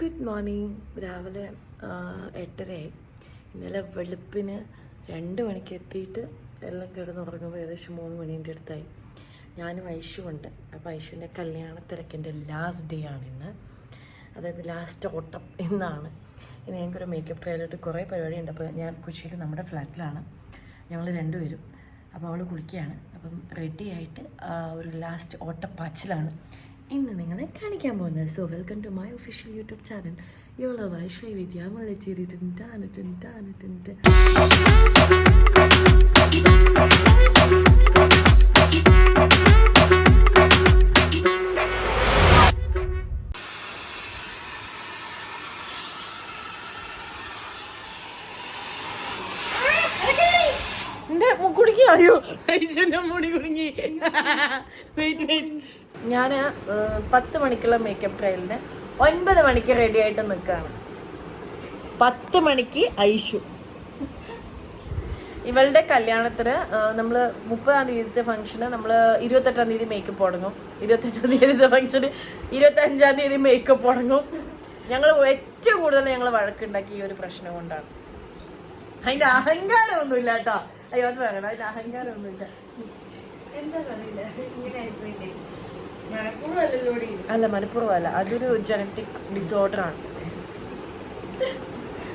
Good morning രാവിലെ എട്ടരയായി. ഇന്നലെ വെളുപ്പിന് രണ്ട് മണിക്ക് എത്തിയിട്ട് എല്ലാം കിടന്ന് ഉറങ്ങുമ്പോൾ ഏകദേശം മൂന്ന് മണീന്റെ അടുത്തായി. ഞാനും ഐഷു ഉണ്ട് അപ്പോൾ ഐശുവിന്റെ കല്യാണ തിരക്കിന്റെ ലാസ്റ്റ് ഡേ ആണ് ഇന്ന്. അതായത് ലാസ്റ്റ് ഓട്ടം എന്നാണ് ഇനി ഞങ്ങൾക്കൊരു മേക്കപ്പ് ട്രയലായിട്ട് കുറേ പരിപാടി ഉണ്ട് അപ്പോൾ ഞാൻ കൊച്ചിയിൽ നമ്മുടെ ഫ്ലാറ്റിലാണ് ഞങ്ങൾ രണ്ടുപേരും. അപ്പോൾ അവൾ കുളിക്കുകയാണ്. അപ്പം റെഡിയായിട്ട് ഒരു ലാസ്റ്റ് ഓട്ടപ്പാച്ചിലാണ്. ഇന്ന് നിങ്ങളെ കാണിക്കാൻ പോകുന്നത്. So welcome to my official YouTube channel യോളവായി Srividya Mullacheri ടിൻ ടാന ടിൻ ടാന ടിൻ ടാ. എന്റെ കുടുങ്ങി അയ്യോ മുടി കുടുങ്ങി. വെയിറ്റ് വെയിറ്റ് ഞാൻ പത്ത് മണിക്കുള്ള മേക്കപ്പ് ട്രയലിന് ഒൻപത് മണിക്ക് റെഡി ആയിട്ട് നിൽക്കുകയാണ് പത്ത് മണിക്ക് ഐഷു. ഇവളുടെ കല്യാണത്തിന് നമ്മൾ മുപ്പതാം തീയതിത്തെ ഫംഗ്ഷന് നമ്മൾ ഇരുപത്തെട്ടാം തീയതി മേക്കപ്പ് തുടങ്ങും. ഇരുപത്തെട്ടാം തീയതിത്തെ ഫംഗ്ഷന് ഇരുപത്തഞ്ചാം തീയതി മേക്കപ്പ് തുടങ്ങും. ഞങ്ങൾ ഏറ്റവും കൂടുതൽ ഞങ്ങൾ വഴക്കുണ്ടാക്കി ഈ ഒരു പ്രശ്നം കൊണ്ടാണ്. അതിന്റെ അഹങ്കാരമൊന്നുമില്ല കേട്ടോ. അയ്യോ അത് വേണം അതിന്റെ അഹങ്കാരമൊന്നുമില്ല. എന്താ പറയില്ല ഇങ്ങനെ ആയിപ്പോയില്ലേ മനഃപൂർവമല്ലല്ലോടി അല്ല അതൊരു ജനറ്റിക് ഡിസോർഡർ ആണ്.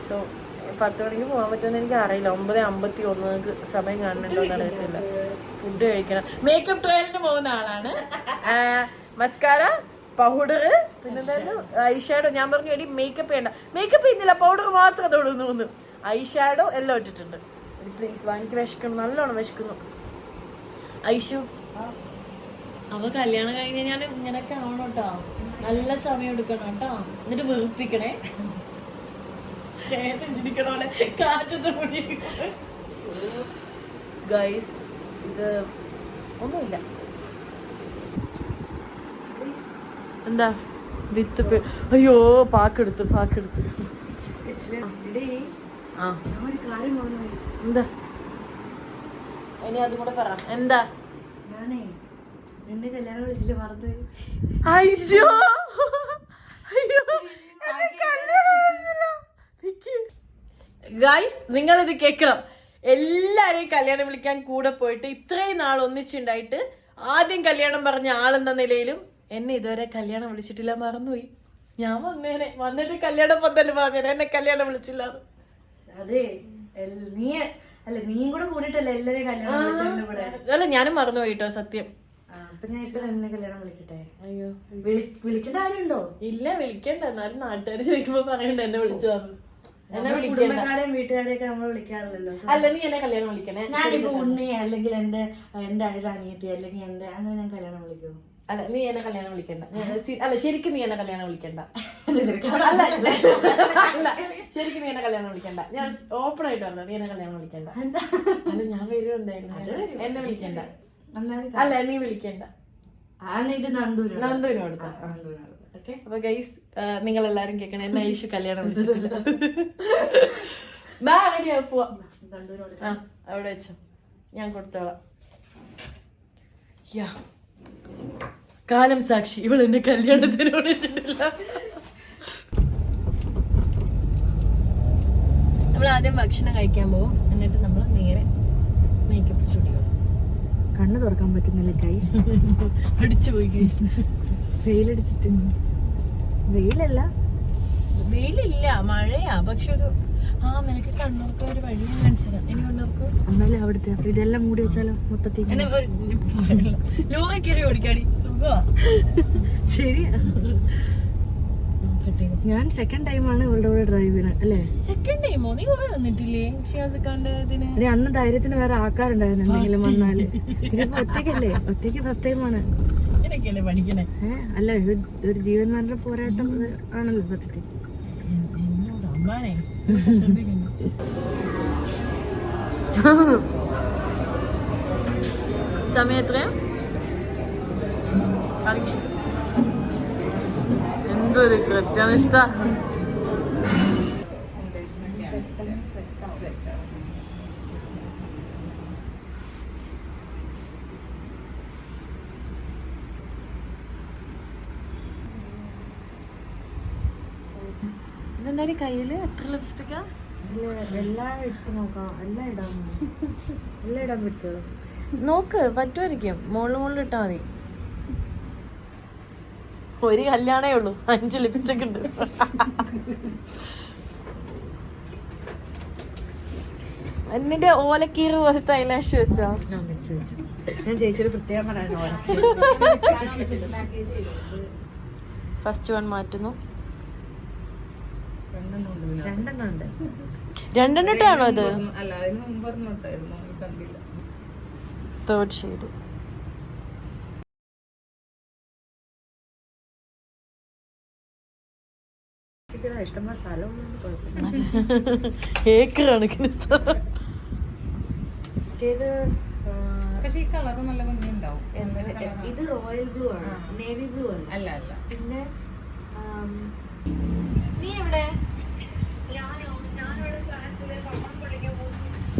സോ പത്ത് മണിക്ക് പോകാൻ പറ്റുമെന്ന് എനിക്ക് അറിയില്ല. ഒമ്പത് അമ്പത്തി ഒന്ന് സമയം കാണുന്നുണ്ടോ എന്ന് അറിയത്തില്ല. ഫുഡ് കഴിക്കണം. മേക്കപ്പ് ട്രയലിന് പോകുന്ന ആളാണ്. Mascara powder പിന്നെന്തായിരുന്നു? ഐഷാഡോ ഞാൻ പറഞ്ഞു എടി മേക്കപ്പ് ചെയ്യണ്ട. മേക്കപ്പ് ചെയ്യുന്നില്ല പൗഡർ മാത്രം തൊടുന്നു ഐഷാഡോ എല്ലാം ഇട്ടിട്ടുണ്ട്. പ്ലീസ് വാങ്ങിക്ക് വിശക്കണം നല്ലോണം വിശക്കുന്നു. ഐഷു അവ കല്യാണം കഴിഞ്ഞ് ഞാൻ ഇങ്ങനൊക്കെ ആവണം കേട്ടോ. നല്ല സമയം എടുക്കണം കേട്ടോ. എന്നിട്ട് വെറുപ്പിക്കണേ ഇരിക്കണ പോലെ കാറ്റത്ത് മുടി. ഗൈസ് ഇത് ഒന്നുമില്ല. എന്താ? വിത്ത് അയ്യോ പാക്കെടുത്ത് പാക്കെടുത്ത്. എടീ, ആ. ഞാൻ ഒരു കാര്യം മറന്നുപോയി. എന്താ? ഇനി അതും കൂടെ പറ. എന്താ? ഞാനേ നിന്നെ കല്യാണം വിളിച്ചിട്ട് അയ്യോ. അയ്യോ. ഗൈസ് നിങ്ങൾ ഇത് കേൾക്കണം. എല്ലാരെയും കല്യാണം വിളിക്കാൻ കൂടെ പോയിട്ട് ഇത്രയും നാൾ ഒന്നിച്ചുണ്ടായിട്ട് ആദ്യം കല്യാണം പറഞ്ഞ ആളെന്ന നിലയിലും എന്നെ ഇതുവരെ കല്യാണം വിളിച്ചിട്ടില്ല മറന്നുപോയി. ഞാൻ വന്നേനെ. വന്നിട്ട് കല്യാണം പന്തൽ പറഞ്ഞേനെ. എന്നെ കല്യാണം വിളിച്ചില്ല. അതെ. നീ അല്ല നീയും കൂടെ കൂടിയിട്ടല്ലേ എല്ലാരെയും കല്യാണം അല്ല ഞാനും മറന്നുപോയിട്ടോ സത്യം. അപ്പൊ ഞാൻ ഇപ്പൊ എന്നെ കല്യാണം വിളിക്കട്ടെ? അയ്യോ. വിളി വിളിക്കേണ്ട ആരുണ്ടോ? ഇല്ല വിളിക്കണ്ട. എന്നാലും നാട്ടുകാർ ചോദിക്കുമ്പോ പറയണ്ട എന്നെ വിളിച്ചു എന്നെ കുടുംബക്കാരെയും വീട്ടുകാരെയൊക്കെ നമ്മൾ വിളിക്കാറില്ലല്ലോ അല്ല നീ എന്നെ കല്യാണം വിളിക്കണേ? ഞാനിപ്പോ ഉണ്ണി അല്ലെങ്കിൽ എന്റെ എന്റെ അനിത അനിയത്തി അല്ലെങ്കിൽ എന്റെ അങ്ങനെ ഞാൻ കല്യാണം വിളിക്കൂ? അല്ല നീ എന്നെ കല്യാണം വിളിക്കണ്ട. അല്ല ശരിക്കും നീ എന്നെ കല്യാണം വിളിക്കണ്ട. അല്ല അല്ല ശരിക്കും നീ എന്നെ കല്യാണം വിളിക്കണ്ട. ഞാൻ ഓപ്പൺ ആയിട്ട് പറഞ്ഞു നീ എന്നെ കല്യാണം വിളിക്കണ്ട. അല്ല ഞാൻ വരുന്നുണ്ടായിരുന്നു എന്നെ വിളിക്കണ്ട. അല്ല നീ വിളിക്കണ്ട. നന്ദുവിന് കൊടുത്ത അപ്പൊ ഗൈസ് നിങ്ങൾ എല്ലാരും കേൾക്കണേ. എന്നെ ഐഷു കല്യാണം വിളിച്ചിട്ടില്ല ബാ റെഡിയാ പോവാ. നന്ദൂരോട് ആ അവിടെ വെച്ചോ. ഞാൻ കൊടുത്തോളാം. യാ. കാലം സാക്ഷി. ഇവൾ എന്നെ കല്യാണത്തിന് വിളിച്ചിട്ടില്ല. നമ്മൾ ആദ്യം ഭക്ഷണം കഴിക്കാൻ പോകും എന്നിട്ട് നമ്മൾ നേരെ മേക്കപ്പ് സ്റ്റുഡിയോ കണ്ണ് തുറക്കാൻ പറ്റുന്നില്ല കൈ അടിച്ചു പോയി ഗൈസ് വെയിലടിച്ചിട്ട്. വെയിലല്ല. വെയിലില്ല മഴയാ. പക്ഷെ ഒരു ആ നിനക്ക് കണ്ണൂർക്ക് ഒരു വഴി കാണിച്ചുതരാം എനിക്ക് കണ്ണൂർക്ക് എന്നാലും അവിടുത്തെ അപ്പൊ ഇതെല്ലാം മൂടി വെച്ചാലോ? മൊത്തത്തിൽ ലോറി കയറി ഓടിക്കാടി. സുഖമാ. ശരിയാ. ഞാൻ സെക്കൻഡ് ടൈമാണ് ഇവളുടെ കൂടെ ഡ്രൈവ് ചെയ്യുന്നത് അല്ലേ? സെക്കൻഡ് ടൈമോ നീ കുറെ വന്നിട്ടില്ലേ? ഷിയാസിക്കാണ്ട് ഇതിന്? ഇനി അന്ന് ധൈര്യത്തിന് വേറെ ആൾക്കാരുണ്ടായിരുന്നു എന്തെങ്കിലും വന്നാൽ. ഇതിപ്പോ ഒറ്റയ്ക്കല്ലേ? ഒറ്റയ്ക്ക് ഫസ്റ്റ് ടൈമാണ് ഇങ്ങനെയൊക്കെയല്ലേ പഠിക്കണേ? ഏഹ് അല്ല ഒരു ജീവന്മാരുടെ പോരാട്ടം ആണല്ലോ സത്യത്തിൽ. എന്നോട് അമ്മാനെ ശ്രദ്ധിക്കുന്നു സമയം എത്രയാ? എന്തൊരു കൃത്യനിഷ്ഠ? ഇതെന്താടി കയ്യിൽ? എത്ര ലിപ്സ്റ്റിക്കാ? എല്ലാം ഇട്ട് നോക്കാം. എല്ലാം ഇടാൻ എല്ലാം ഇടാൻ പറ്റുമോ? നോക്ക് പറ്റുമായിരിക്കും. മുകളിൽ മുകളിൽ ഇട്ടാ മതി. ഒരു കല്യാണേ ഉള്ളൂ. അഞ്ച് ലിപ്സ്റ്റിക് ഉണ്ട്. എന്നിന്റെ ഓലക്കീറ് പോലത്തെ ഐലാഷ് വെച്ചോ? ഞാൻ ചേച്ചിയോട് പ്രത്യേകം ഫസ്റ്റ് വൺ മാറ്റുന്നു. രണ്ടെണ്ണം ഇട്ടാണോ അത്? അല്ല അതിന് മുമ്പ് കണ്ടില്ല. തേർഡ് ഷെയ്ഡ് ഏക്കർ കണക്കിന് സ്ഥലം. പക്ഷെ ഈ കളർ നല്ല ഭംഗിയുണ്ടാവും. ഇത് റോയൽ ബ്ലൂ ആണ്. നേവി ബ്ലൂ ആണ് അല്ല അല്ല. പിന്നെ നീ എവിടെ?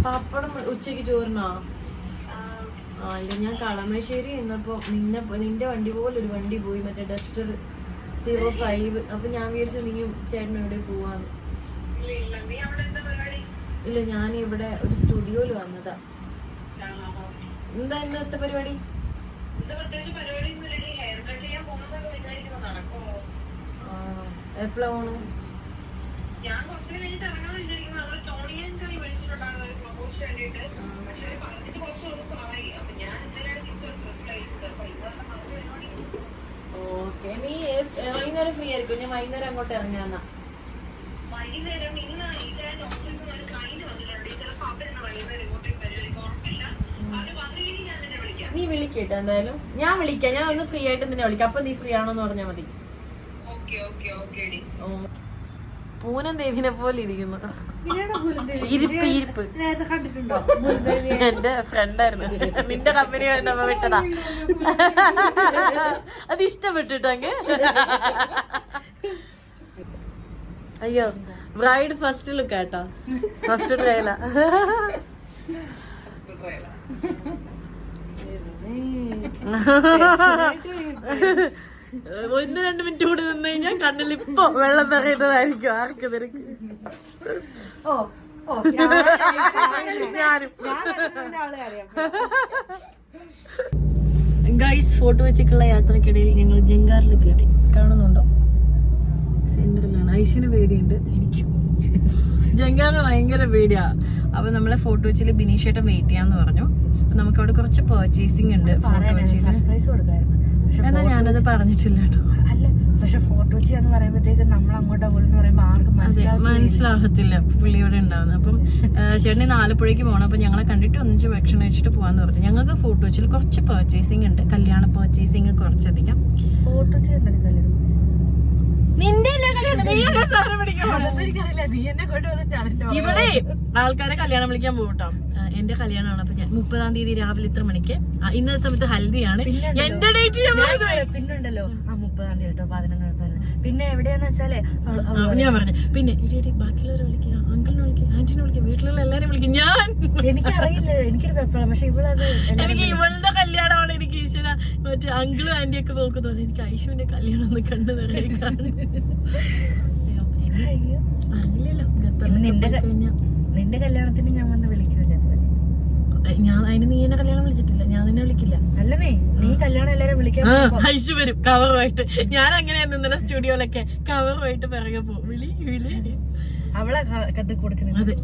പപ്പടം ഉച്ചയ്ക്ക് ചോറിനാ? ആ. ഇല്ല ഞാൻ കളമശ്ശേരി എന്നപ്പോ നിന്നെ നിന്റെ വണ്ടി പോലെ ഒരു വണ്ടി പോയി മറ്റേ ഡസ്റ്റർ സീറോ ഫൈവ് അപ്പൊ ഞാൻ വിചാരിച്ചു നീയും ചേട്ടനും എവിടെ പോവാന്ന്. ഇല്ല ഞാൻ ഇവിടെ ഒരു സ്റ്റുഡിയോയിൽ വന്നതാ. എന്താ ഇന്നത്തെ പരിപാടി? എപ്പോഴാ പോണു? ഞാൻ കുറച്ച് കഴിഞ്ഞിട്ട് ഇറങ്ങാന്ന് വിചാരിക്കുന്നു. നമ്മൾ ടോണിയൻ വിളിച്ചിട്ടുണ്ടാകുന്ന പ്രൊപ്പോസ് വേണ്ടിയിട്ട്. പക്ഷെ അവർ പറഞ്ഞിട്ട് കുറച്ച് ദിവസമായി. അപ്പൊ ഞാൻ ഇന്നലെയാണ് തിരിച്ചൊരു റിപ്ലൈ അയച്ചത് അപ്പൊ ഇന്നലെ മറന്നു പരിപാടി ഓക്കെ. നീ വൈകുന്നേരം ഫ്രീ ആയിരിക്കും. ഞാൻ വൈകുന്നേരം അങ്ങോട്ട് ഇറങ്ങാന്നാ വൈകുന്നേരം ഇന്ന് ഈച്ചാന്റെ ഓഫീസിൽ നിന്ന് ഒരു ക്ലൈന്റ് വന്നിട്ടുണ്ട്. ചിലപ്പോ അവരുന്ന് വൈകുന്നേരം ഇങ്ങോട്ടേക്ക് വരുമായിരിക്കും ഉറപ്പില്ല അവർ വന്നില്ലെങ്കിൽ ഞാൻ നിന്നെ വിളിക്കാം. നീ വിളിക്കട്ടെ എന്തായാലും. ഞാൻ വിളിക്കാം. ഞാൻ ഒന്ന് ഫ്രീ ആയിട്ട് നിന്നെ വിളിക്കാം. അപ്പൊ നീ ഫ്രീ ആണോന്ന് പറഞ്ഞാൽ മതി. ഓക്കെ ഓക്കെ ഓക്കെ പൂനം ദേവിനെ പോലെ ഇരിക്കുന്നു? ഇരിപ്പ് ഇരിപ്പ്. എന്റെ ഫ്രണ്ടായിരുന്നു നിന്റെ കമ്പനി വേണ്ടപ്പോ വിട്ടതാ. അത് ഇഷ്ടപ്പെട്ടിട്ടോ അങ്ങ്? അയ്യോ ബ്രൈഡ് ഫസ്റ്റ് ലുക്ക് ആട്ടോ. ഫസ്റ്റ് ട്രയല ഒന്ന് രണ്ട് മിനിറ്റ് കൂടി നിന്ന് കഴിഞ്ഞാൽ കണ്ണിൽ ഇപ്പൊ വെള്ളം നിറയുന്നതായിരിക്കും. ആർക്ക് നിനക്ക്? ഓ ഞാനും ഗൈസ് ഫോട്ടോ വെച്ചിട്ടുള്ള യാത്രക്കിടയിൽ ഞങ്ങൾ ജങ്കാറിൽ കയറി. കാണുന്നുണ്ടോ? സെന്ററിലാണ് ഐശ്വന് പേടിയുണ്ട്. എനിക്ക്. ജങ്കാറ് ഭയങ്കര പേടിയാ. അപ്പൊ നമ്മളെ ഫോട്ടോ വെച്ചിൽ ബിനീഷേട്ടൻ വെയിറ്റ് ചെയ്യാന്ന് പറഞ്ഞു. നമുക്ക് അവിടെ കുറച്ച് പർച്ചേസിംഗ് ഉണ്ട്. ഫോട്ടോ വെച്ചിട്ട് സർപ്രൈസ് കൊടുക്കായിരുന്നു. പക്ഷെ എന്നാ ഞാനത് പറഞ്ഞിട്ടില്ല കേട്ടോ. അല്ല പക്ഷെ പറയുമ്പോഴത്തേക്ക് നമ്മൾ അങ്ങോട്ട് പോകുന്ന ആർക്കും മനസ്സിലാകത്തില്ല പുള്ളിയോടെ ഉണ്ടാവുന്നത്. അപ്പം ചേട്ടൻ ഇന്ന് ആലപ്പുഴയ്ക്ക് പോകണം അപ്പം ഞങ്ങളെ കണ്ടിട്ട് ഒന്നിച്ച് ഭക്ഷണം കഴിച്ചിട്ട് പോകാന്ന് പറഞ്ഞു. ഞങ്ങൾക്ക് ഫോട്ടോ വെച്ചാൽ കുറച്ച് പർച്ചേസിംഗ് ഉണ്ട്. കല്യാണ പർച്ചേസിംഗ് കുറച്ചധികം. നിന്റെ ഇവിടെ ആൾക്കാരെ കല്യാണം വിളിക്കാൻ പോകട്ടോ എന്റെ കല്യാണമാണ്. അപ്പൊ ഞാൻ മുപ്പതാം തീയതി രാവിലെ ഇത്ര മണിക്ക്. ഇന്ന സമയത്ത് ഹൽദിയാണ്. എന്റെ ഡേറ്റ് പിന്നുണ്ടല്ലോ. ആ മുപ്പതാം തീയതി കേട്ടോ പതിനൊന്ന് പിന്നെ എവിടെയാന്ന് വെച്ചാലേ ഞാൻ പറഞ്ഞു. പിന്നെ ബാക്കിയുള്ളവരെ വിളിക്കുക അങ്കിളിനെ വിളിക്കുക ആന്റിനെ വിളിക്കുക വീട്ടിലുള്ള എല്ലാരും വിളിക്കും. ഞാൻ എനിക്കറിയില്ല എനിക്കൊരു പക്ഷെ ഇവളത് എനിക്ക് ഇവളുടെ കല്യാണമാണ് എനിക്ക് ഈശ്വര. മറ്റേ അങ്കിളും ആന്റിയും ഒക്കെ നോക്കുന്നത് എനിക്ക് ഐശുവിന്റെ കല്യാണം ഒന്ന് കണ്ടു നിറയിക്കാണ് അറിയില്ലല്ലോ നിന്റെ കല്യാണത്തിന് ഞാൻ വന്ന് വിളിക്കില്ല ഞാൻ അതിന് നീ എന്നെ കല്യാണം വിളിച്ചിട്ടില്ല. ഞാൻ നിന്നെ വിളിക്കില്ല. അല്ലമേ നീ കല്യാണം എല്ലാരും വിളിക്കാൻ ഐശു വരും. കവറുമായിട്ട് ഞാൻ അങ്ങനെയായിരുന്നു ഇന്നലെ സ്റ്റുഡിയോയിലൊക്കെ കവറുമായിട്ട് പിറകെ പോകും. വിളി വിളി. അവളെ കത്ത് കൊടുക്കുന്നത്. അതെ.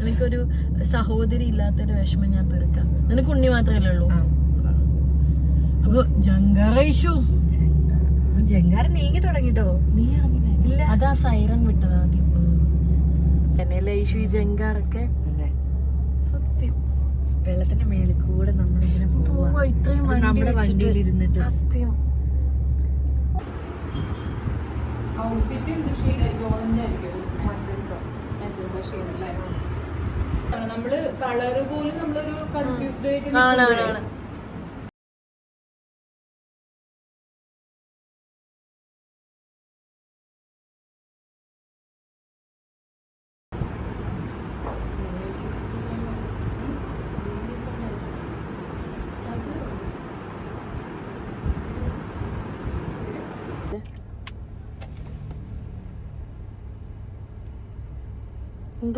എനിക്കൊരു സഹോദരി ഇല്ലാത്തൊരു വിഷമം ഞാൻ തീർക്കാം. നിനക്ക് ഉണ്ണി മാത്രമല്ലേ ഉള്ളൂ. അപ്പൊ ജങ്കാറു ജങ്കാർ നീങ്ങി തുടങ്ങിട്ടോ? നീ അറിഞ്ഞില്ല. അതാ സൈറൻ വിട്ടതാ ആദ്യം. എന്നെ ഐഷു ഈ ജങ്കാറൊക്കെ? വെള്ളത്തിന്റെ മേളിൽ കൂടെ നമ്മളിങ്ങനെ പോവാ. ഇത്രയും നമ്മുടെ വണ്ടിയിൽ ഇരുന്നിട്ട്. സത്യം. ഔട്ട്ഫിറ്റ് എന്ത് ഷെയ്ഡായിരിക്കും? ഓറഞ്ച് ആയിരിക്കും മജന്ത ഷെയ്ഡ് അല്ലേ നമ്മൾ കളറ് പോലും നമ്മളൊരു കൺഫ്യൂസ്ഡ് ആയിട്ട്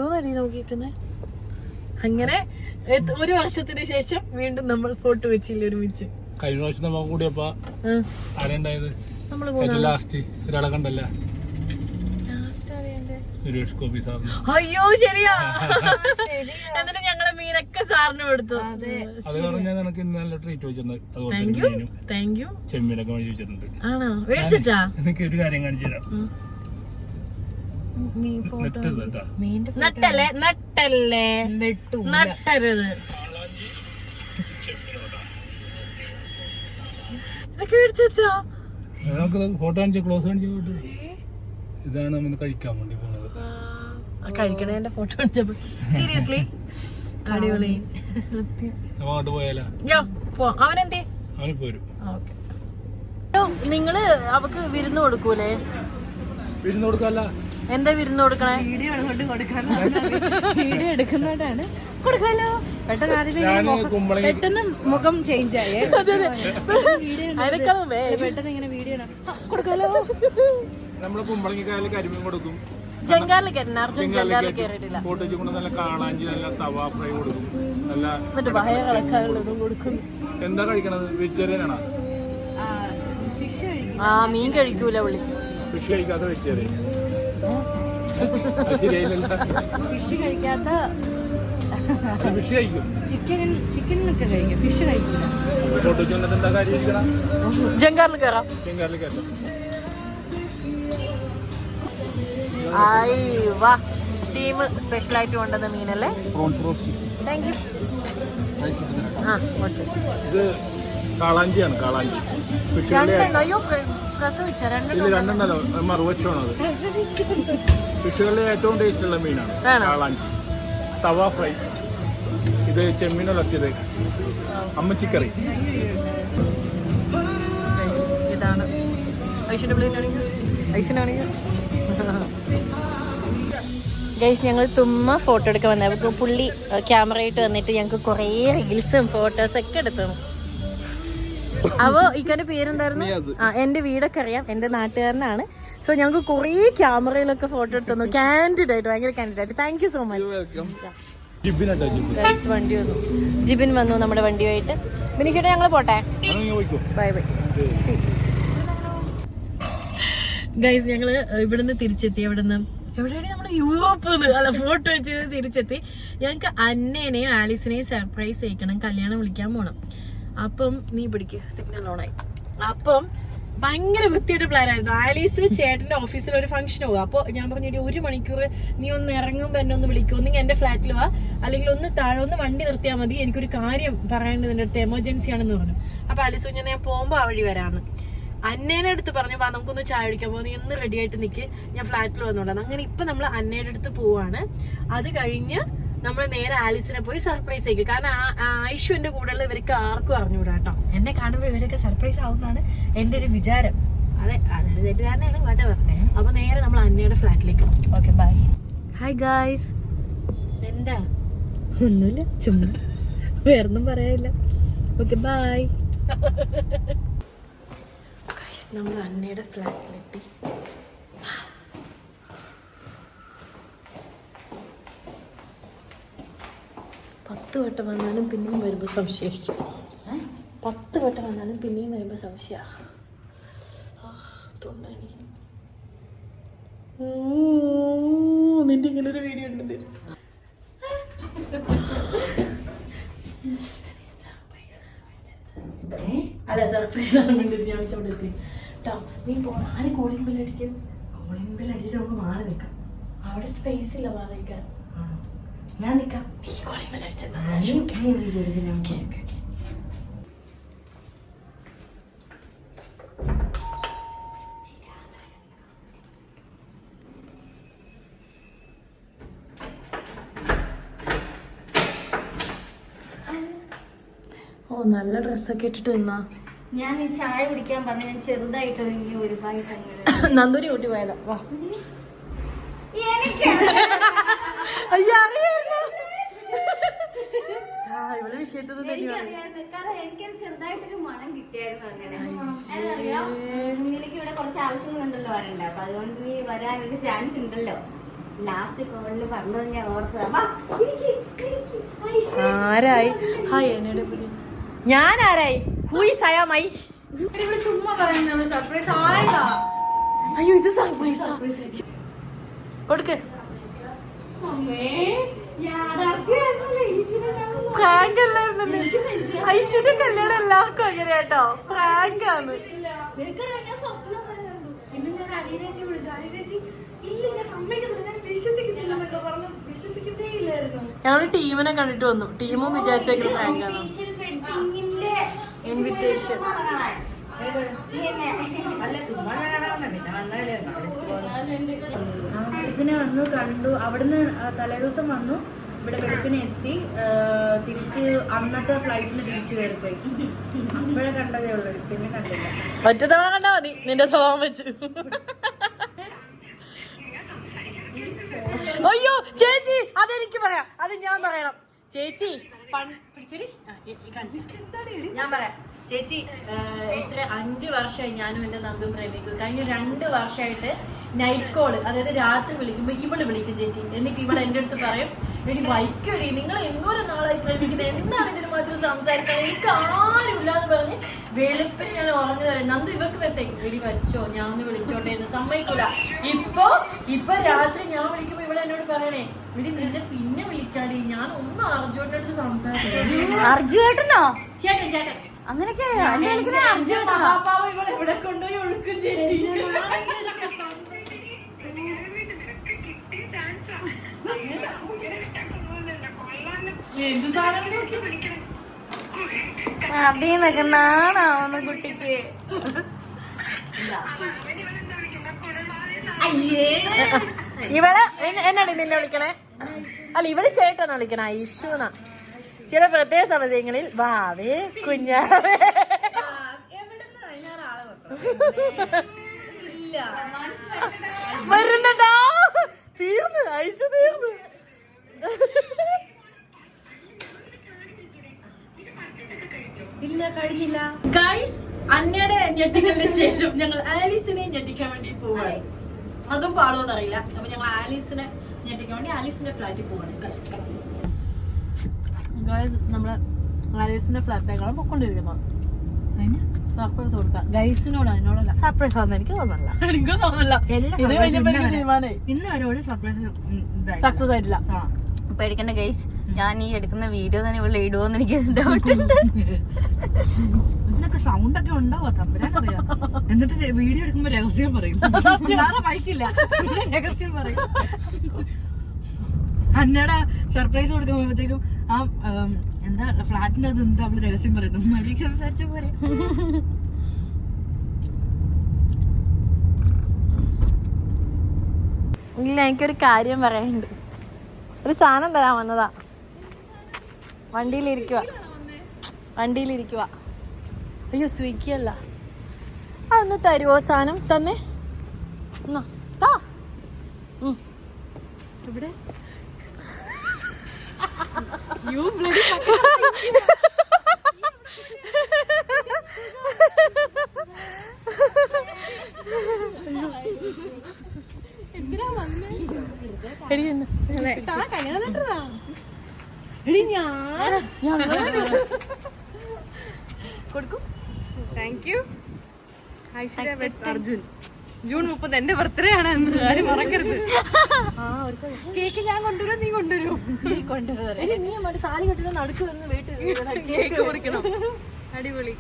ആണ് ആണ് നിൽക്കുമ്പോഴേ ആണ് എന്തോ നടി നോക്കിക്കുന്നേ അങ്ങനെ ഒരു വർഷത്തിന് ശേഷം വീണ്ടും നമ്മൾ ഫോട്ടോ വെച്ചില്ല ഒരുമിച്ച്. കഴിഞ്ഞ പ്രാവശ്യം നമ്മൾ കൂടിയപ്പോ ആരുണ്ടായത് ലാസ്റ്റ് ഒരാളെ കണ്ടല്ല? സുരേഷ് ഗോപി സാറിന്. അയ്യോ ശരിയാ. എന്നിട്ട് ഞങ്ങളെ മീനൊക്കെ സാറിന് കൊടുത്തു. അത്. പറഞ്ഞാൽ നിനക്ക് ഇന്ന് നല്ല ട്രീറ്റ് വെച്ചിട്ടുണ്ട്. അതുപോലെ താങ്ക് തന്നെ യു താങ്ക് യു ചെമ്മീനൊക്കെ മേടിച്ച് വെച്ചിട്ടുണ്ട്. ആണോ? മേടിച്ചാ നിനക്ക് ഒരു കാര്യം കാണിച്ചു തരാം. നട്ടല്ലേ? നട്ടല്ലേ? നട്ടരുത്. ഫോട്ടോ കാണിച്ച ക്ലോസ് കാണിച്ച ഇതാണ് നമ്മൾ കഴിക്കാൻ വേണ്ടി പോണത്. കഴിക്കണേന്റെ ഫോട്ടോ കാണിച്ചപ്പോ. സീരിയസ്ലി അടിപൊളി. അങ്ങോട്ട് പോയാലാ? അവനെന്തേ? പോരും. ഓക്കെ. നിങ്ങൾ അവക്ക് വിരുന്ന് കൊടുക്കൂലേ? വിരുന്ന് കൊടുക്കല്ല. എന്താ വിരുന്ന് കൊടുക്കണേ? വീഡിയോ വീഡിയോ എടുക്കുന്നോണ്ടാണ്. കൊടുക്കാലോ. പെട്ടെന്ന് ആദ്യമേ പെട്ടെന്ന് മുഖം ചേഞ്ച് ആയേ. പെട്ടെന്ന് ഇങ്ങനെ വീഡിയോ കൊടുക്കാലോ. നമ്മൾ കുമ്പളങ്ങിക്കായൽ കരിമീൻ കൊടുക്കും. ജങ്കാറിൽ അർജുൻ ജങ്കാറിൽ കയറിയിട്ടില്ല. ഫോട്ടോ കൊണ്ട് നല്ല നല്ല തവ ഫ്രൈ കൊടുക്കും. നല്ല ഭയ കൊടുക്കും. എന്താ കഴിക്കണത്? വെജിറ്റേറിയൻ ആണോ? ആ മീൻ കഴിക്കൂല പുള്ളി. ഫിഷ് കഴിക്കാത്ത വെജിറ്റേറിയൻ. ഫിഷ് കഴിക്കാത്ത ഫിഷ് ചിക്കൻ ചിക്കനൊക്കെ കഴിക്കും. ഫിഷ് കഴിക്കില്ല. ജങ്കാറിൽ കയറാം. ചെങ്കാറിൽ കയറ്റം. ആയി വാ. ടീം സ്പെഷ്യൽ ആയിട്ട് കൊണ്ടുവന്ന മീനല്ലേ? താങ്ക് യു ആ ഓക്കെ ഇത് കാളാഞ്ചിയാണ് കാളാഞ്ചി. അയ്യോ രണ്ടെണ്ണം മറുവശമാണ് അത് ഫിഷുകളിലെ ഏറ്റവും ടേസ്റ്റ് ഉള്ള മീനാണ്? കാളാഞ്ചി. തവ ഫ്രൈ. ഇത് ചെമ്മീൻ ഉലത്തിയത് അമ്മച്ചിക്കറി. ഇതാണ്. ഐശ്വര്യാണെങ്കിൽ ഗൈസ് ഞങ്ങൾ തുമ്മ ഫോട്ടോ എടുക്കാൻ വന്നത്. പുള്ളി പുള്ളി ക്യാമറയായിട്ട് വന്നിട്ട് ഞങ്ങൾക്ക് കുറേ റീൽസും ഫോട്ടോസൊക്കെ എടുത്തു. അപ്പോൾ ഇക്കാന്റെ പേരെന്തായിരുന്നു? ആ എന്റെ വീടൊക്കെ അറിയാം. എന്റെ നാട്ടുകാരനാണ്. സോ ഞങ്ങൾക്ക് കുറേ ക്യാമറയിലൊക്കെ ഫോട്ടോ എടുത്തു തന്നു കാൻഡിഡ് ആയിട്ട് ഭയങ്കര കാൻഡിഡ് ആയിട്ട്. താങ്ക് യു സോ മച്ച് വണ്ടി വന്നു. ജിബിൻ വന്നു നമ്മുടെ വണ്ടിയുമായിട്ട് മിനിച്ചേട്ടാ ഞങ്ങൾ പോട്ടെ? ബൈ ബൈ ഗൈസ് ഞങ്ങൾ ഇവിടുന്ന് തിരിച്ചെത്തി. എവിടുന്ന് എവിടെയാണ് നമ്മൾ യൂറോപ്പ് അല്ല ഫോട്ടോ വെച്ച് തിരിച്ചെത്തി. ഞങ്ങൾക്ക് അന്നേനെയും ആലീസിനെയും സർപ്രൈസ് ചെയ്യിക്കണം കല്യാണം വിളിക്കാൻ പോണം. അപ്പം നീ പിടിക്ക്. സിഗ്നൽ ഓണായി അപ്പം ഭയങ്കര വൃത്തിയുടെ പ്ലാൻ ആയിരുന്നു. ആലീസ് ചേട്ടന്റെ ഓഫീസിൽ ഒരു ഫംഗ്ഷൻ പോകും അപ്പോൾ ഞാൻ പറഞ്ഞു ഒരു മണിക്കൂർ നീ ഒന്ന് ഇറങ്ങുമ്പോൾ എന്നെ ഒന്ന് വിളിക്കും. ഒന്നെങ്കിൽ എന്റെ ഫ്ലാറ്റിൽ വാ. അല്ലെങ്കിൽ ഒന്ന് താഴെ ഒന്ന് വണ്ടി നിർത്തിയാൽ മതി. എനിക്കൊരു കാര്യം പറയേണ്ടത് എന്റെ അടുത്ത്. എമർജൻസി ആണെന്ന് പറഞ്ഞു. അപ്പൊ ആലീസ് കുഞ്ഞ് ഞാൻ പോകുമ്പോൾ ആ വഴി വരാന്ന്. അന്നേനെ അടുത്ത് പറഞ്ഞു വാ നമുക്കൊന്ന് ചായ കുടിക്കാൻ പോകുന്നു ഇന്ന് റെഡി ആയിട്ട് നിൽക്ക് ഞാൻ ഫ്ലാറ്റിൽ വന്നോളാം. അങ്ങനെ ഇപ്പൊ നമ്മൾ അന്നയുടെ അടുത്ത് പോവാണ്. അത് കഴിഞ്ഞ് നമ്മൾ നേരെ ആലിസിനെ പോയി സർപ്രൈസ് ചെയ്യും കാരണം ആയിഷുവിന്റെ കൂടെ കൂടെയുള്ള ഇവർക്ക് ആർക്കും അറിഞ്ഞൂടാ കേട്ടോ. എന്നെ കാണുമ്പോൾ ഇവരൊക്കെ സർപ്രൈസ് ആവുന്നതാണ് എന്റെ ഒരു വിചാരം. അതെ അതൊരു തെറ്റിദ്ധാരണയാണ് വാട്ടെ പറഞ്ഞേ അപ്പൊ നേരെ നമ്മൾ അന്നയുടെ ഫ്ലാറ്റിലേക്ക് ഓക്കെ ബൈ ഹായ് ഗായ്സ് എന്താ? ഒന്നുമില്ല ചുമ്മാ. വേറൊന്നും പറയാനില്ല. ഓക്കെ ബൈ നമ്മൾ അന്നയുടെ ഫ്ലാറ്റിലെത്തി. പത്ത് വട്ടം വന്നാലും പിന്നെയും വരുമ്പോൾ സംശയിക്കും. പത്ത് വട്ടം വന്നാലും പിന്നെയും വരുമ്പോൾ സംശയ. നിന്റെ ഇങ്ങനെ ഒരു വീഡിയോ ഉണ്ട് അല്ല സർപ്രൈസ് ആണ് വേണ്ടത് ഞാൻ വെച്ചോണ്ട് എത്തി. കേട്ടോ നീ പോണ ആര് കോളിംഗ് ബെൽ അടിക്കും? കോളിംഗ് ബെൽ അടിച്ചിട്ട് നമുക്ക് മാറി നിൽക്കാം. അവിടെ സ്പേസ് ഇല്ല മാറി നിൽക്കാൻ ഞാൻ നിൽക്കാം നീ കോളിംഗ് ബെൽ അടിച്ചത് ഓ നല്ല ഡ്രസ്സൊക്കെ ഇട്ടിട്ട് നിന്നാ. ഞാൻ ഈ ചായ കുടിക്കാൻ പറഞ്ഞു ഞാൻ ചെറുതായിട്ട് ഒരുങ്ങി ഒരുപാട് നന്ദൂരി കൂട്ടി പോയതാ. വാ. എനിക്ക് അയ്യോ അറിയായിരുന്നു ആ തന്നെയാണ്. എനിക്കറിയാമായിരുന്നു കാരണം എനിക്കൊരു ചെറുതായിട്ടൊരു മണം കിട്ടിയായിരുന്നു അങ്ങനെ. അറിയാം ഇവിടെ കുറച്ച് ആവശ്യങ്ങളുണ്ടല്ലോ വരണ്ട അപ്പൊ അതുകൊണ്ട് നീ വരാനൊരു ചാൻസ് ഉണ്ടല്ലോ. ലാസ്റ്റ് കോളിൽ പറഞ്ഞത് ഞാൻ ഓർത്തതാ. ആരായി? ഹായ് എന്നോട്. ഞാൻ ആരായി ഹൂയി സയാമായി ഇവൾ ചുമ്മാ പറയുന്നത് സർപ്രൈസ് ആയതാ. അയ്യോ ഇത് സർപ്രൈസ് കൊടുക്ക്. അമ്മേ, പ്രാങ്ക് അല്ലായിരുന്നല്ലേ ഐശ്വര്യ കല്യാണം എല്ലാവർക്കും അങ്ങനെ കേട്ടോ. പ്രാങ്ക് ആണ്. ഞങ്ങൾ ടീമിനെ കണ്ടിട്ട് വന്നു. ടീമും വിചാരിച്ചേക്കുന്ന ആണ്. പിന്നെ വന്നു കണ്ടു. അവിടുന്ന് തലേദിവസം വന്നു. ഇവിടെ വെളുപ്പിനെ എത്തി. തിരിച്ച് അന്നത്തെ ഫ്ലൈറ്റിന് തിരിച്ചു കയറിപ്പോയി. അപ്പോഴേ കണ്ടതേ ഉള്ളൂ. പിന്നെ കണ്ടില്ല. ഒറ്റ തവണ കണ്ടാ മതി. നിന്റെ സ്വഭാവം വെച്ച്. അയ്യോ ചേച്ചി അതെനിക്ക് പറയാം. അത് ഞാൻ പറയണം. ചേച്ചി പിടിച്ചടി. ഞാൻ പറയാം. ചേച്ചി ഇത്ര അഞ്ച് വർഷമായി ഞാനും എന്റെ നന്ദു പ്രേമിക്കും. കഴിഞ്ഞ രണ്ട് വർഷമായിട്ട് നൈറ്റ് കോൾ അതായത് രാത്രി വിളിക്കുമ്പോൾ ഇവൾ വിളിക്കും ചേച്ചി. എന്നിട്ട് ഇവൾ എന്റെ അടുത്ത് പറയും എടി വൈക്കടി നിങ്ങൾ എന്തോരം നാളായി പ്രേമിക്കുന്നത് എന്താണ് ഇതിന് മാത്രം സംസാരിക്കാൻ? എനിക്ക് ആരുമില്ല എന്ന് പറഞ്ഞ് വെളുപ്പിന് ഞാൻ ഉറങ്ങി തരാം നന്ദു ഇവക്ക് മെസ്സേജ് എടി വെച്ചോ ഞാൻ ഒന്ന് വിളിച്ചോട്ടെ എന്ന് സമ്മതിക്കൂല. ഇപ്പൊ ഇപ്പൊ രാത്രി ഞാൻ വിളിക്കുമ്പോ ഇവിടെ എന്നോട് പറയണേ എടി നിന്നെ പിന്നെ വിളിക്കാടി. ഞാൻ ഒന്ന് അടുത്ത് സംസാരിച്ചു അർജുവേട്ടനോ ചേട്ടൻ ചേട്ടൻ. അങ്ങനെയൊക്കെ ഇവിടെ കൊണ്ടുപോയി ഒഴുക്കും ചേച്ചി. അതീന്നൊക്കെ നാണാവുന്നു കുട്ടിക്ക്. ഇവളെ എന്ന- എന്നാണ് നിന്നെ വിളിക്കണേ? അല്ല ഇവൾ ചേട്ടെന്ന് വിളിക്കണ ഐഷുന്നാ ചില പ്രത്യേക സമയങ്ങളിൽ വാവേ കുഞ്ഞാവേ. വരുന്നുണ്ടോ? തീർന്ന് ഐഷു തീർന്നു. ഇല്ല കഴിഞ്ഞില്ല ഗൈസ് അന്നയുടെ ഞെട്ടിക്കലിന് ശേഷം ഞങ്ങൾ ആലീസിനെ ഞെട്ടിക്കാൻ വേണ്ടി പോവാണ്. അതും പാടുമെന്നറിയില്ല അപ്പൊ ഞങ്ങൾ ആലീസിനെ ഞെട്ടിക്കാൻ വേണ്ടി ആലീസിന്റെ ഫ്ലാറ്റിൽ പോവാണ് ഗൈസ് ഗൈസ് നമ്മൾ ആലീസിന്റെ ഫ്ലാറ്റിലേക്കാണ് പൊക്കൊണ്ടിരിക്കുന്നത് സർപ്രൈസ് കൊടുക്കാം. ഗൈസിനോട് അതിനോടല്ല. സർപ്രൈസ് ആണെന്ന് എനിക്ക് തോന്നല്ല എനിക്ക് തീരുമാനമായി ഇന്ന് അവരോട് സർപ്രൈസ് സക്സസ് ആയിട്ടില്ല. പേടിക്കണ്ട ഗൈസ് ഞാൻ ഈ എടുക്കുന്ന വീഡിയോ തന്നെ ഇവിടെ ഇടുവോന്ന് എനിക്ക് ഡൗട്ട് ഉണ്ട്. ഇതിനൊക്കെ സൗണ്ട് ഒക്കെ ഉണ്ടാവോ തമ്പുരാനറിയാം എന്നിട്ട് വീഡിയോ എടുക്കുമ്പോ രഹസ്യം പറയും. വേറെ മൈക്കില്ല ഇവിടെ രഹസ്യം പറയും. അന്നയുടെ സർപ്രൈസ് കൊടുക്കുമ്പോഴത്തേക്കും ആ എന്താ ഫ്ലാറ്റിന്റെ അത് എന്താ അവൾ രഹസ്യം പറയുന്നു? മരിക്ക് സംസാരിച്ച പോലെ ഇല്ല എനിക്കൊരു കാര്യം പറയാനുണ്ട്. ഒരു സാധനം തരാൻ വന്നതാ. വണ്ടിയിലിരിക്കുക വണ്ടിയിലിരിക്കുക അയ്യോ സ്വിഗ്ഗി അല്ല. അതൊന്ന് തരുമോ സാധനം? തന്നെ. എന്നാ, താ. ഇവിടെ You bloody കൊടുക്കും thank you Aishwarya Arjun June മുപ്പത് എന്റെ ബർത്ത്ഡേ ആണ് എന്ന് ആരും മറക്കരുത്. കേക്ക് ഞാൻ കൊണ്ടുവരും നീ കൊണ്ടുവരും. നീ മറ്റേ താലി കെട്ടിട്ട് നടുക്ക് എന്ന് വീട്ടിൽ കേക്ക് മുറിക്കണം. അടിപൊളി.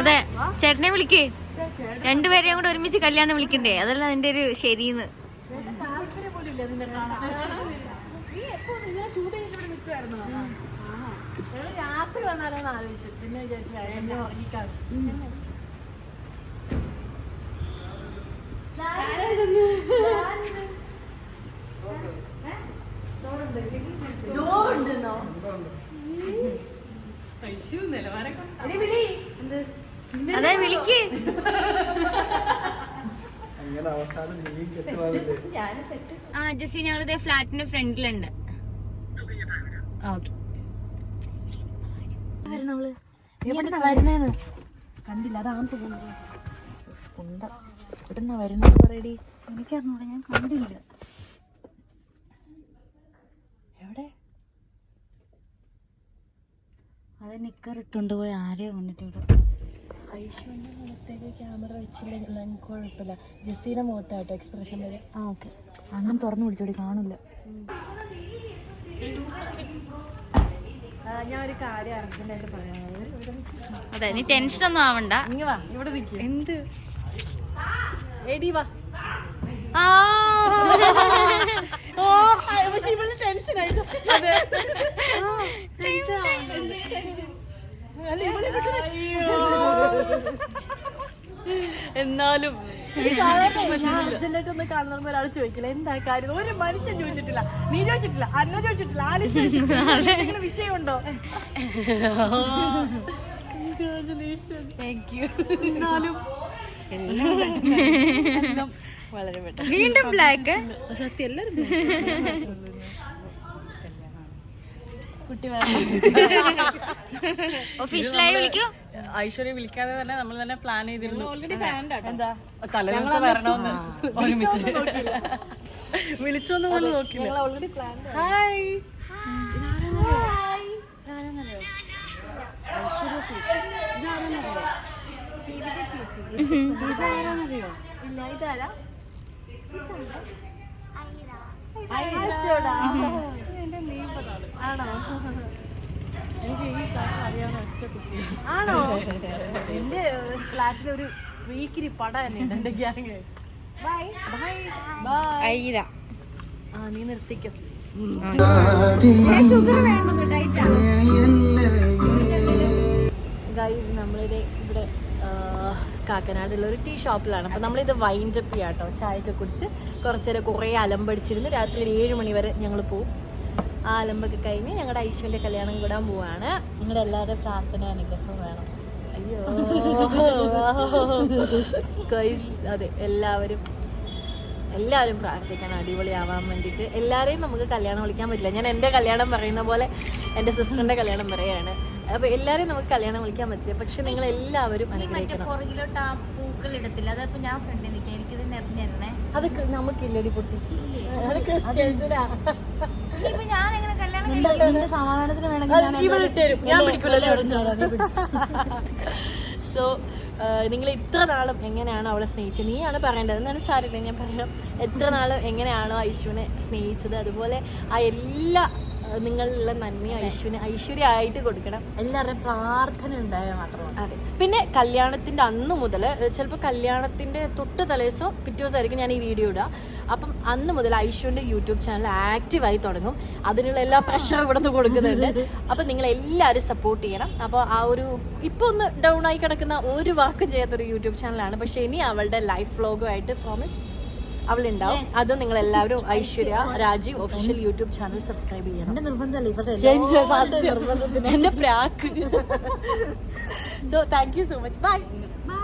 അതെ ചേട്ടനെ വിളിക്കേ. രണ്ടുപേരെയും കൂടെ ഒരുമിച്ച് കല്യാണം വിളിക്കണ്ടേ? അതല്ല അതിന്റെ ഒരു ശരിന്ന്. ഞങ്ങൾ രാത്രി വന്നാലോന്ന് ആലോചിച്ചു. പിന്നെ വിചാരിച്ചു എന്നെ ഉറങ്ങിക്കാം അതെ വിളിക്ക്. ആ ഞങ്ങളിതേ ഫ്ലാറ്റിന്റെ ഫ്രണ്ടിലുണ്ട്. ഓക്കെ. വരുന്നവൾ എവിടുന്നാ വരുന്നേന്ന്? കണ്ടില്ല അതാണ് തോന്നുന്നു കുണ്ട. എവിടുന്ന വരുന്നത് പറയടി. എനിക്കറിഞ്ഞൂടെ ഞാൻ കണ്ടില്ല. എവിടെ? അത് നിക്കറിട്ടുണ്ട് പോയി ആരെയോ കണ്ടിട്ട് ഇവിടെ. ഐശ്വര്യ മുഖത്തേക്ക് ക്യാമറ വെച്ചില്ലെങ്കിൽ എനിക്ക് കുഴപ്പമില്ല. ജെസ്സിയുടെ മുഖത്താട്ടോ എക്സ്പ്രഷൻ വരെ. ആ ഓക്കെ. അങ്ങനെ തുറന്നു പിടിച്ചോടി കാണില്ല ഞാൻ ഒരു കാര്യം അർജന്റായിട്ട് പറയാനുള്ളത് അതെ നീ ടെൻഷൻ ഒന്നും ആവണ്ട. ഇങ്ങ വാ ഇവിടെ എന്ത്? എടി വാ. ഓ പക്ഷെ ഇവൾ ടെൻഷൻ ആയിട്ട് അതെ. ടെൻഷൻ എന്നാലും അർജന്റായിട്ട് ഒന്ന് കാണുന്ന ഒരാൾ ചോദിക്കില്ല. എന്താ കാര്യം? ഒരു മനുഷ്യൻ ചോദിച്ചിട്ടില്ല. നീ ചോദിച്ചിട്ടില്ല. അന്ന ചോദിച്ചിട്ടില്ല. ആരും ചോദിച്ചിട്ടില്ല. വിഷയമുണ്ടോ? എന്നാലും വളരെ പെട്ടെന്ന്. വീണ്ടും ബ്ലാക്ക് സത്യം എല്ലാവരും കുട്ടി ഒഫീഷ്യലായി വിളിക്കൂ. ഐശ്വര്യ വിളിക്കാതെ തന്നെ നമ്മൾ തന്നെ പ്ലാൻ ചെയ്തിരുന്നു. എന്താ? തലേദിവസം വരണമെന്ന് ഒരുമിച്ച്. വിളിച്ചൊന്നും പോലും നോക്കില്ല ഹായ് ഇല്ല ഇതാരാ? ആണോ? എനിക്ക് ഈ സ്ഥലം അറിയാവുന്ന ഒറ്റ ആണോ? എന്റെ ഫ്ലാറ്റിൽ ഒരു വീക്കിരി പട തന്നെ ഉണ്ട് എന്റെ ഗ്യാങ് ബൈ ബൈ ബൈ ആ നീ നിർത്തിക്കും. ഗൈസ് നമ്മളിത് ഇവിടെ കാക്കനാടുള്ള ഒരു ടീ ഷോപ്പിലാണ്. അപ്പം നമ്മളിത് വൈൻഡപ്പ് ചെയ്യാം കേട്ടോ ചായയൊക്കെ കുടിച്ച് കുറച്ചേരം കുറേ അലമ്പടിച്ചിരുന്ന് രാത്രി ഒരു ഏഴ് മണി വരെ ഞങ്ങൾ പോവും. ആ അലമ്പൊക്കെ കഴിഞ്ഞ് ഞങ്ങളുടെ ഐശ്വര്യ കല്യാണം കൂടാൻ പോവാണ്. നിങ്ങളുടെ എല്ലാവരുടെയും പ്രാർത്ഥന അനുഗ്രഹം വേണം. അയ്യോ. ഗൈസ് അതെ എല്ലാവരും എല്ലാവരും പ്രാർത്ഥിക്കണം അടിപൊളിയാവാൻ വേണ്ടിയിട്ട്. എല്ലാവരെയും നമുക്ക് കല്യാണം വിളിക്കാൻ പറ്റില്ല. ഞാൻ എന്റെ കല്യാണം പറയുന്ന പോലെ എന്റെ സിസ്റ്ററിന്റെ കല്യാണം പറയാണ് അപ്പോൾ എല്ലാവരെയും നമുക്ക് കല്യാണം വിളിക്കാൻ പറ്റില്ല. പക്ഷെ നിങ്ങൾ എല്ലാവരും പുറകിലോട്ട് ആ പൂക്കൾ ഇടത്തില്ല. അതപ്പോ ഞാൻ ഫ്രണ്ടിൽ നിൽക്കാം. എനിക്കിത് നിറഞ്ഞെ അത് ക- നമുക്കില്ലടി പൊട്ടി. ഇല്ലേ? അത് ക്രിസ്ത്യൻസിനാ ഇനിയിപ്പോ ഞാൻ എങ്ങനെ കല്യാണം നിന്റെ സമാധാനത്തിന് വേണമെങ്കിൽ ഇവർ ഇട്ടുതരും ഞാൻ പിടിക്കില്ലല്ലോ സോ നിങ്ങൾ ഇത്ര നാളും എങ്ങനെയാണോ അവളെ സ്നേഹിച്ചത്? നീയാണ് പറയേണ്ടത്. എന്നാലും സാരില്ല ഞാൻ പറയാം. എത്ര നാളും എങ്ങനെയാണോ ഐശുവിനെ സ്നേഹിച്ചത്. അതുപോലെ ആ എല്ലാ നിങ്ങളിലുള്ള നന്ദി ഐശ്വര്യ ഐശ്വര്യ ആയിട്ട് കൊടുക്കണം. എല്ലാവരുടെയും പ്രാർത്ഥന ഉണ്ടായാൽ മാത്രമാണ് അതെ. പിന്നെ കല്യാണത്തിന്റെ അന്ന് മുതൽ ചിലപ്പോൾ കല്യാണത്തിന്റെ തൊട്ട് തലേസോ പിറ്റേ ദിവസമായിരിക്കും ഞാൻ ഈ വീഡിയോ ഇടുക. അപ്പം അന്ന് മുതൽ ഐശ്വന്റെ യൂട്യൂബ് ചാനൽ ആക്റ്റീവായി തുടങ്ങും. അതിനുള്ള എല്ലാ പ്രശ്നവും ഇവിടെ നിന്ന് കൊടുക്കുന്നുണ്ട്. അപ്പം നിങ്ങൾ എല്ലാവരും സപ്പോർട്ട് ചെയ്യണം. അപ്പോൾ ആ ഒരു ഇപ്പോൾ ഒന്ന് ഡൗൺ ആയി കിടക്കുന്ന ഒരു വാക്ക് ചെയ്യാത്തൊരു യൂട്യൂബ് ചാനലാണ്. പക്ഷേ ഇനി അവളുടെ ലൈഫ് വ്ളോഗുമായിട്ട് പ്രോമിസ് അവളുണ്ടാവും. അതും നിങ്ങൾ എല്ലാവരും Aishwarya Rajeev official YouTube channel subscribe ചെയ്യണം. എന്റെ നിർബന്ധമല്ലേ ഇവരുടെ എന്റെ പ്രാക്ക്. So thank you so much bye bye